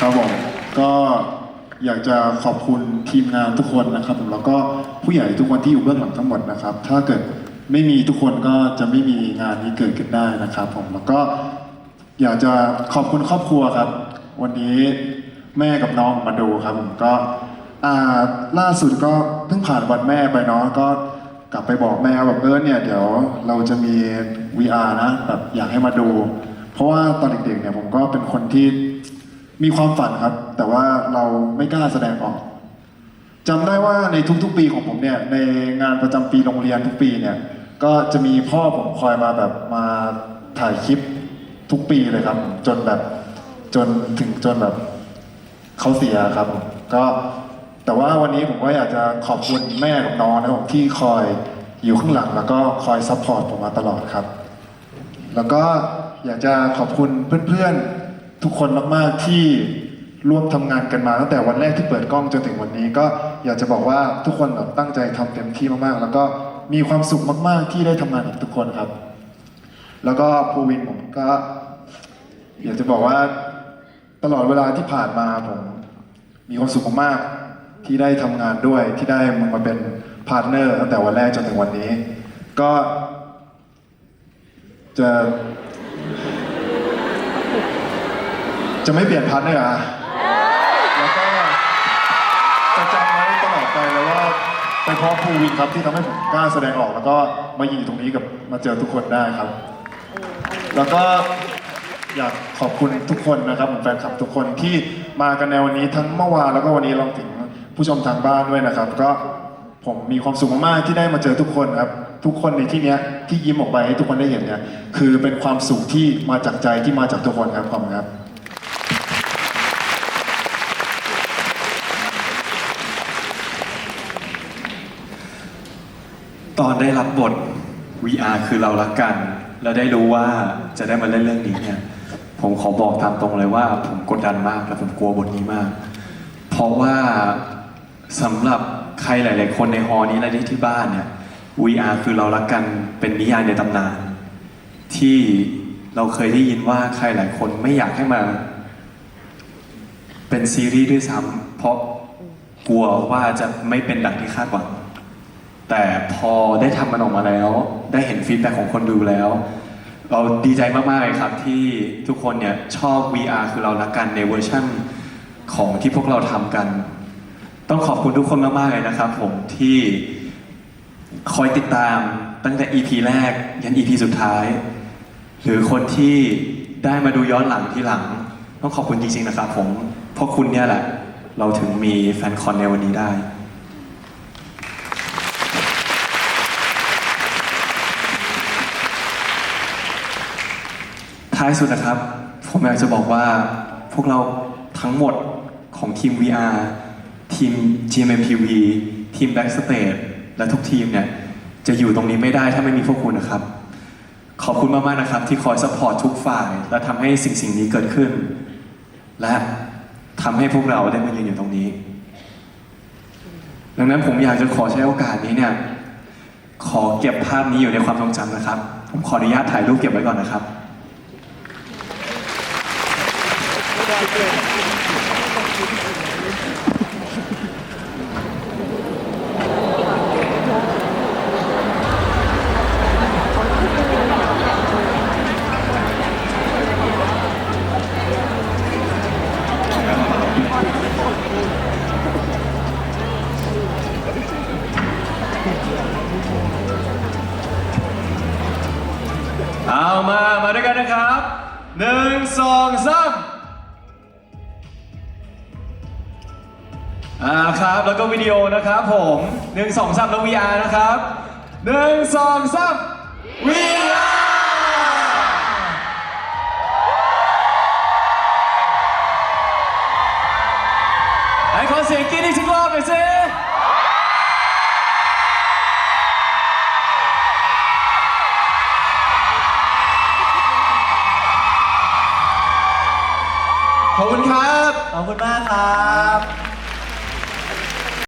ครับผมก็อยากจะขอบคุณทีมงานทุกคนนะครับผมแล้วก็ผู้ใหญ่ทุกคนที่อยู่เบื้องหลังทั้งหมดนะครับ ถ้าเกิดไม่มีทุกคนก็จะไม่มีงานนี้เกิดขึ้นได้นะครับ ผมแล้วก็อยากจะขอบคุณครอบครัวครับ วันนี้แม่กับน้องมาดูครับผมก็ล่าสุดก็เพิ่งผ่านวันแม่ไปเนาะก็กลับไปบอกแม่แบบเออเนี่ยเดี๋ยวเราจะมี VR นะแบบอยากให้มาดู เพราะว่าตอนเด็กๆเนี่ยผมก็เป็นคนที่มีความฝันครับ แต่ว่าเราไม่กล้าแสดงออกจำได้ว่าในทุกๆปีของผมเนี่ยในงานประจำปีโรงเรียนทุกปีเนี่ยก็จะมีพ่อผมคอยมาแบบมาถ่ายคลิปทุกปีเลยครับ จนแบบจนถึงจนแบบเขาเสียครับ ก็แต่ว่าวันนี้ผมก็อยากจะขอบคุณแม่กับน้องนะครับผมที่คอยอยู่ข้างหลัง แล้วก็คอยซัพพอร์ตผมมาตลอดครับ แล้วก็ อยากจะขอบคุณเพื่อนๆทุกคนมากๆที่ร่วมทำงานกันมาตั้งแต่วันแรกที่เปิดกล้องจนถึงวันนี้ ก็อยากจะบอกว่าทุกคนแบบตั้งใจทำเต็มที่มากๆ แล้วก็มีความสุขมาก ๆ ที่ได้ทำงานกับทุกคนครับ แล้วก็ภูวินผมก็ อยากจะบอกว่าตลอดเวลาที่ผ่านมาผมมีความสุขมากๆที่ได้ทำงานด้วยที่ได้มึงมาเป็นพาร์ทเนอร์ตั้งแต่วันแรกจนถึงวันนี้ ก็จะ จะไม่เปลี่ยนพาร์ทเนอร์อะแล้วก็จะจำไว้ตลอดไปเลยว่าเป็นเพราะภูวินครับที่ทำให้ผมกล้าแสดงออก แล้วก็มายืนอยู่ตรงนี้กับมาเจอทุกคนได้ครับ แล้วก็อยากขอบคุณทุกคนนะครับผมแฟนคลับทุกคนที่มากันในวันนี้ทั้งเมื่อวานแล้วก็วันนี้รวมถึงผู้ชมทางบ้านด้วยนะครับ ก็ผมมีความสุขมากๆที่ได้มาเจอทุกคนครับ ทุกคนในที่เนี้ยที่ยิ้มออกไปให้ทุกคนได้เห็นเนี่ยคือเป็นความสุขที่มาจากใจที่มาจากทุกคนครับขอบคุณครับ ตอนได้รับบท VR คือเรารักกัน แล้วได้รู้ว่าจะได้มาเล่นเรื่องนี้เนี่ย ผมขอบอกตามตรงเลยว่า ผมกดดันมากและผมกลัวบทนี้มาก เพราะว่าสำหรับใครหลาย ๆ คนในฮอนี้และที่บ้านเนี่ย VR คือเรารักกันเป็นนิยายในตำนาน ที่เราเคยได้ยินว่าใครหลายคนไม่อยากให้มา เป็นซีรีส์ด้วยซ้ำเพราะกลัวว่าจะไม่เป็นดังที่คาดหวัง แต่พอได้ทำมันออกมาแล้ว ได้เห็นฟีดแบ็ของคนดูแล้ว เราดีใจมากๆเลยครับที่ทุกคนเนี่ยชอบ VR คือเรารักกันในเวอร์ชั่นของที่พวกเราทำกัน ต้องขอบคุณทุกคนมากๆเลยนะครับ ผมที่คอยติดตามตั้งแต่ EP แรกยัน EP สุดท้าย หรือคนที่ได้มาดูย้อนหลังที่หลัง ต้องขอบคุณจริงๆนะครับผมเพราะคุณเนี่ยแหละ เราถึงมีแฟนคอนในวันนี้ได้ ท้ายสุดนะครับ ผมอยากจะบอกว่าพวกเราทั้งหมดของทีม VR ทีม GMMTV ทีม Backstage และทุกทีมเนี่ย จะอยู่ตรงนี้ไม่ได้ถ้าไม่มีพวกคุณนะครับ ขอบคุณมากๆนะครับ ที่คอยสปอร์ตทุกฝ่าย และทำให้สิ่งสิ่งนี้เกิดขึ้น และทำให้พวกเราได้มายืนอยู่ตรงนี้ ดังนั้นผมอยากจะขอใช้โอกาสนี้เนี่ย ขอเก็บภาพนี้อยู่ในความทรงจำนะครับ ผมขออนุญาตถ่ายรูปเก็บไว้ก่อนนะครับ เอามา มาด้วยกันนะครับหนึ่งสองสาม อ่าครับ แล้วก็วิดีโอนะครับผมหนึ่งสองสามแล้ว VR นะครับหนึ่งสองสาม VR ไอ้ขอเสียงกรี๊ดอีกสักรอบหน่อยสิขอบคุณครับ ขอบคุณมากครับ